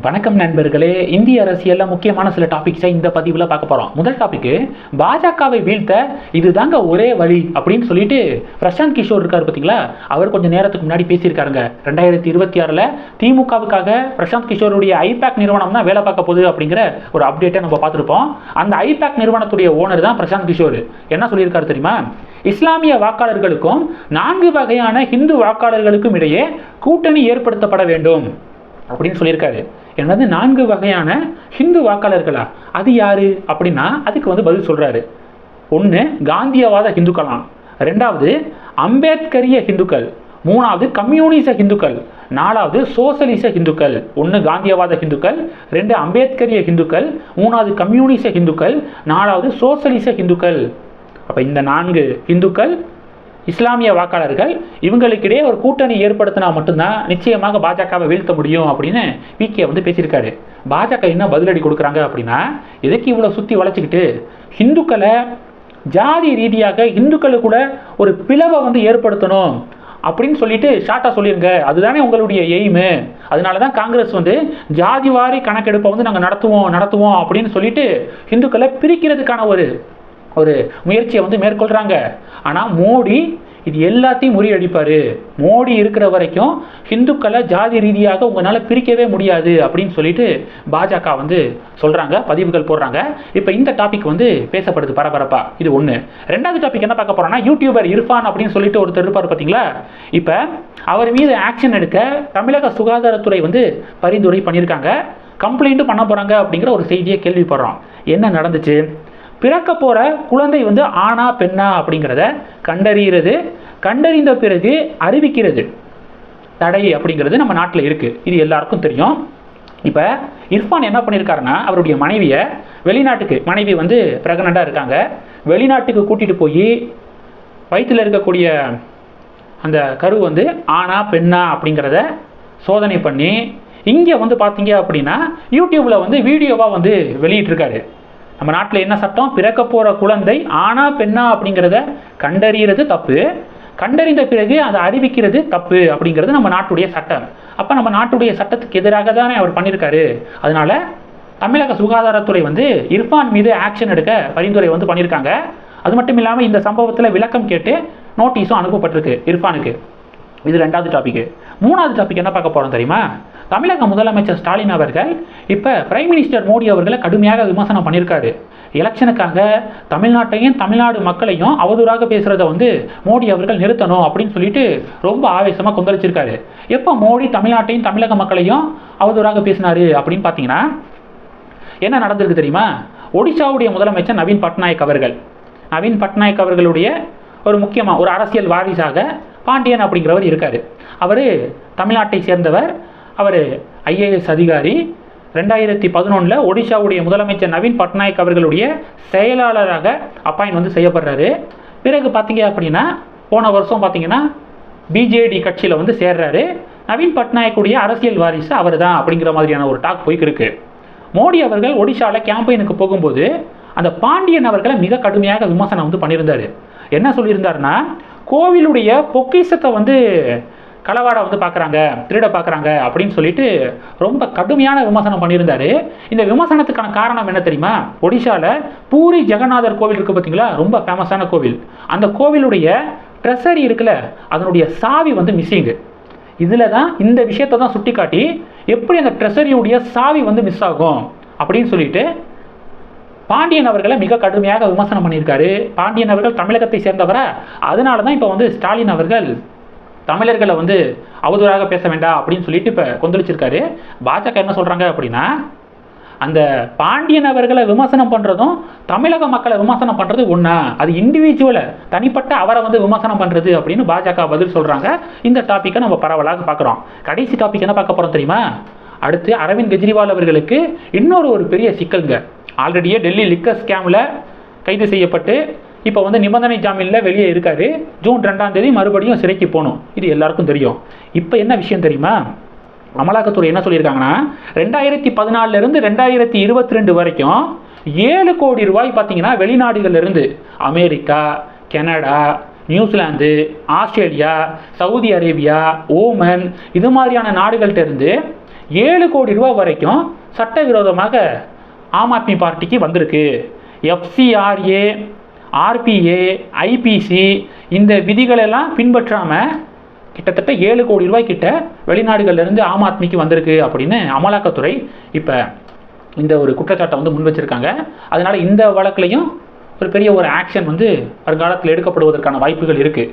வணக்கம் நண்பர்களே. இந்திய அரசியலில் முக்கியமான சில டாபிக்ஸை இந்த பதிவில் பார்க்க போகிறோம் முதல் டாபிக்கு பாஜகவை வீழ்த்த இதுதாங்க ஒரே வழி அப்படின்னு சொல்லிட்டு பிரசாந்த் கிஷோர் இருக்கார் பார்த்தீங்களா அவர் கொஞ்சம் நேரத்துக்கு முன்னாடி பேசியிருக்காருங்க. ரெண்டாயிரத்தி இருபத்தி ஆறில் திமுகவுக்காக பிரசாந்த் கிஷோருடைய ஐபேக் நிறுவனம் தான் வேலை பார்க்க போகுது அப்படிங்கிற ஒரு அப்டேட்டை நம்ம பார்த்துருப்போம். அந்த ஐபேக் நிறுவனத்துடைய ஓனர் தான் பிரசாந்த் கிஷோர். என்ன சொல்லியிருக்காரு தெரியுமா? இஸ்லாமிய வாக்காளர்களுக்கும் நான்கு வகையான ஹிந்து வாக்காளர்களுக்கும் இடையே கூட்டணி ஏற்படுத்தப்பட வேண்டும் அப்படின்னு சொல்லியிருக்காரு. என்னது நான்கு வகையான ஹிந்து வாக்காளர்களா? அது யாரு? அப்படின்னா அதுக்கு வந்து பதில் சொல்றாரு. ஒன்று காந்தியவாத ஹிந்துக்களாம் ரெண்டாவது அம்பேத்கரிய ஹிந்துக்கள். மூணாவது கம்யூனிச ஹிந்துக்கள். நாலாவது சோசலிச ஹிந்துக்கள். ஒன்று காந்தியவாத ஹிந்துக்கள். ரெண்டு அம்பேத்கரிய ஹிந்துக்கள். மூணாவது கம்யூனிச ஹிந்துக்கள். நாலாவது சோசலிச ஹிந்துக்கள். அப்போ இந்த நான்கு ஹிந்துக்கள் இஸ்லாமிய வாக்காளர்கள் இவங்களுக்கிடையே ஒரு கூட்டணி ஏற்படுத்தினா மட்டும்தான் நிச்சயமாக பாஜகவை வீழ்த்த முடியும் அப்படின்னு விகே வந்து பேசியிருக்காரு. பாஜக என்ன பதிலடி கொடுக்குறாங்க அப்படின்னா எதுக்கு இவ்வளோ சுற்றி வளைச்சிக்கிட்டு? ஹிந்துக்களை ஜாதி ரீதியாக இந்துக்களுக்குள்ள ஒரு பிளவை வந்து ஏற்படுத்தணும் அப்படின்னு சொல்லிட்டு ஷார்ட்டாக சொல்லியிருங்க அதுதானே உங்களுடைய எய்மு அதனால தான் காங்கிரஸ் வந்து ஜாதிவாரி கணக்கெடுப்பை வந்து நாங்கள் நடத்துவோம் நடத்துவோம் அப்படின்னு சொல்லிட்டு இந்துக்களை பிரிக்கிறதுக்கான ஒரு ஒரு முயற்சியை வந்து மேற்கொள்கிறாங்க ஆனால் மோடி இது எல்லாத்தையும் முறியடிப்பார். மோடி இருக்கிற வரைக்கும் ஹிந்துக்களை ஜாதி ரீதியாக உங்களால் பிரிக்கவே முடியாது அப்படின்னு சொல்லிட்டு பாஜக வந்து சொல்கிறாங்க பதிவுகள் போடுறாங்க. இப்போ இந்த டாபிக் வந்து பேசப்படுது பரபரப்பா. இது ஒன்று ரெண்டாவது டாபிக் என்ன பார்க்க போகிறோம்னா யூடியூபர் இர்ஃபான் அப்படின்னு சொல்லிட்டு ஒருத்தர் இருப்பார் பார்த்தீங்களா இப்போ அவர் மீது ஆக்ஷன் எடுக்க தமிழக சுகாதாரத்துறை வந்து பரிந்துரை பண்ணியிருக்காங்க. கம்ப்ளைண்ட்டும் பண்ண போகிறாங்க அப்படிங்கிற ஒரு செய்தியை கேள்விப்படுறோம். என்ன நடந்துச்சு? பிறக்க போகிற குழந்தை வந்து ஆணா பெண்ணா அப்படிங்கிறத கண்டறிகிறது. கண்டறிந்த பிறகு அறிவிக்கிறது. தடை அப்படிங்கிறது நம்ம நாட்டில் இருக்குது இது எல்லாருக்கும் தெரியும். இப்போ இர்ஃபான் என்ன பண்ணியிருக்காருன்னா அவருடைய மனைவியை வெளிநாட்டுக்கு மனைவி வந்து ப்ரெக்னெண்ட்டாக இருக்காங்க. வெளிநாட்டுக்கு கூட்டிகிட்டு போய் வயிற்றில் இருக்கக்கூடிய அந்த கரு வந்து ஆணா பெண்ணா அப்படிங்கிறத சோதனை பண்ணி இங்கே வந்து பார்த்தீங்க அப்படின்னா யூடியூப்பில் வந்து வீடியோவாக வந்து வெளியிட்டிருக்காரு. நம்ம நாட்டில் என்ன சட்டம்? பிறக்க போகிற குழந்தை ஆனா பெண்ணா அப்படிங்கிறத கண்டறிகிறது தப்பு. கண்டறிந்த பிறகு அதை அறிவிக்கிறது தப்பு அப்படிங்கிறது நம்ம நாட்டுடைய சட்டம். அப்போ நம்ம நாட்டுடைய சட்டத்துக்கு எதிராக தானே அவர் பண்ணியிருக்காரு அதனால தமிழக சுகாதாரத்துறை வந்து இர்ஃபான் மீது ஆக்ஷன் எடுக்க பரிந்துரை வந்து பண்ணியிருக்காங்க அது மட்டும் இல்லாமல் இந்த சம்பவத்தில் விளக்கம் கேட்டு நோட்டீஸும் அனுப்பப்பட்டிருக்கு இர்ஃபானுக்கு. இது ரெண்டாவது டாபிக் மூணாவது டாபிக் என்ன பார்க்க போகிறோம் தெரியுமா? தமிழக முதலமைச்சர் ஸ்டாலின் அவர்கள் இப்போ பிரைம் மினிஸ்டர் மோடி அவர்களை கடுமையாக விமர்சனம் பண்ணியிருக்காரு. எலெக்ஷனுக்காக தமிழ்நாட்டையும் தமிழ்நாடு மக்களையும் அவதூறாக பேசுகிறத வந்து மோடி அவர்கள் நிறுத்தணும் அப்படின்னு சொல்லிட்டு ரொம்ப ஆவேசமாக கொந்தளிச்சிருக்காரு. எப்போ மோடி தமிழ்நாட்டையும் தமிழக மக்களையும் அவதூறாக பேசினாரு அப்படின்னு பார்த்தீங்கன்னா என்ன நடந்திருக்கு தெரியுமா? ஒடிசாவுடைய முதலமைச்சர் நவீன் பட்நாயக் அவர்கள் நவீன் பட்நாயக் அவர்களுடைய ஒரு முக்கியமாக ஒரு அரசியல் வாரிசாக பாண்டியன் அப்படிங்கிறவர் இருக்கார். அவர் தமிழ்நாட்டை சேர்ந்தவர். அவர் ஐஏஎஸ் அதிகாரி. ரெண்டாயிரத்தி பதினொன்றில் ஒடிஷாவுடைய முதலமைச்சர் நவீன் பட்நாயக் அவர்களுடைய செயலாளராக அப்பாயின் வந்து செய்யப்படுறாரு. பிறகு பார்த்தீங்க அப்படின்னா போன வருஷம் பார்த்தீங்கன்னா பிஜேடி கட்சியில் வந்து சேர்றாரு. நவீன் பட்நாயக்குடைய அரசியல் வாரிசு அவர் தான் அப்படிங்கிற மாதிரியான ஒரு டாக் போய்க்கிருக்கு மோடி அவர்கள் ஒடிஷாவில் கேம்பெயினுக்கு போகும்போது அந்த பாண்டியன் அவர்களை மிக கடுமையாக விமர்சனம் வந்து பண்ணியிருந்தார். என்ன சொல்லியிருந்தாருன்னா கோவிலுடைய பொக்கிஷத்தை வந்து களவாட வந்து பார்க்குறாங்க திருட பார்க்குறாங்க அப்படின்னு சொல்லிட்டு ரொம்ப கடுமையான விமர்சனம் பண்ணியிருந்தாரு. இந்த விமர்சனத்துக்கான காரணம் என்ன தெரியுமா? ஒடிஷாவில் பூரி ஜெகநாதர் கோவில் இருக்குது பார்த்தீங்களா ரொம்ப ஃபேமஸான கோவில். அந்த கோவிலுடைய ட்ரெஸரி இருக்குல்ல அதனுடைய சாவி வந்து மிஸ்ஸிங்கு இதில் தான் இந்த விஷயத்தை தான் சுட்டி காட்டி எப்படி அந்த ட்ரெஸரியுடைய சாவி வந்து மிஸ் ஆகும் அப்படின்னு சொல்லிட்டு பாண்டியன் அவர்களை மிக கடுமையாக விமர்சனம் பண்ணியிருக்காரு. பாண்டியன் அவர்கள் தமிழகத்தை சேர்ந்தவரா? அதனால தான் இப்போ வந்து ஸ்டாலின் அவர்கள் தமிழர்களை வந்து அவதூறாக பேச வேண்டாம் அப்படின்னு சொல்லிட்டு இப்போ கொந்தளிச்சிருக்காரு. பாஜக என்ன சொல்கிறாங்க அப்படின்னா அந்த பாண்டியன் அவர்களை விமர்சனம் பண்ணுறதும் தமிழக மக்களை விமர்சனம் பண்ணுறது ஒன்றா அது இண்டிவிஜுவலை தனிப்பட்ட அவரை வந்து விமர்சனம் பண்ணுறது அப்படின்னு பாஜக பதில் சொல்கிறாங்க இந்த டாப்பிக்கை நம்ம பரவலாக பார்க்குறோம். கடைசி டாபிக் என்ன பார்க்க போகிறோம் தெரியுமா? அடுத்து அரவிந்த் கெஜ்ரிவால் அவர்களுக்கு இன்னொரு ஒரு பெரிய சிக்கல்ங்க. ஆல்ரெடியே டெல்லி லிக்கர் ஸ்கேமில் கைது செய்யப்பட்டு இப்போ வந்து நிபந்தனை ஜாமீனில் வெளியே இருக்கார். ஜூன் ரெண்டாம் தேதி மறுபடியும் சிறைக்கு போகணும். இது எல்லாருக்கும் தெரியும். இப்போ என்ன விஷயம் தெரியுமா? அமலாக்கத்துறை என்ன சொல்லியிருக்காங்கன்னா ரெண்டாயிரத்தி பதினாலிருந்து ரெண்டாயிரத்தி இருபத்தி ரெண்டு வரைக்கும் ஏழு கோடி ரூபாய் பார்த்தீங்கன்னா வெளிநாடுகளிலிருந்து America Canada New Zealand Australia Saudi Arabia Oman இது மாதிரியான நாடுகள்கிட்ட இருந்து ஏழு கோடி ரூபாய் வரைக்கும் சட்டவிரோதமாக ஆம் ஆத்மி பார்ட்டிக்கு வந்திருக்கு. எஃப்சிஆர்ஏ ஆர்பிஏ ஐபிசி இந்த விதிகளெல்லாம் பின்பற்றாமல் கிட்டத்தட்ட ஏழு கோடி ரூபாய் கிட்ட வெளிநாடுகள்லேருந்து ஆம் ஆத்மிக்கு வந்திருக்கு அப்படின்னு அமலாக்கத்துறை இப்போ இந்த ஒரு குற்றச்சாட்டை வந்து முன் வச்சிருக்காங்க. அதனால் இந்த வழக்குலையும் ஒரு பெரிய ஒரு ஆக்ஷன் வந்து வருங்காலத்தில் எடுக்கப்படுவதற்கான வாய்ப்புகள் இருக்குது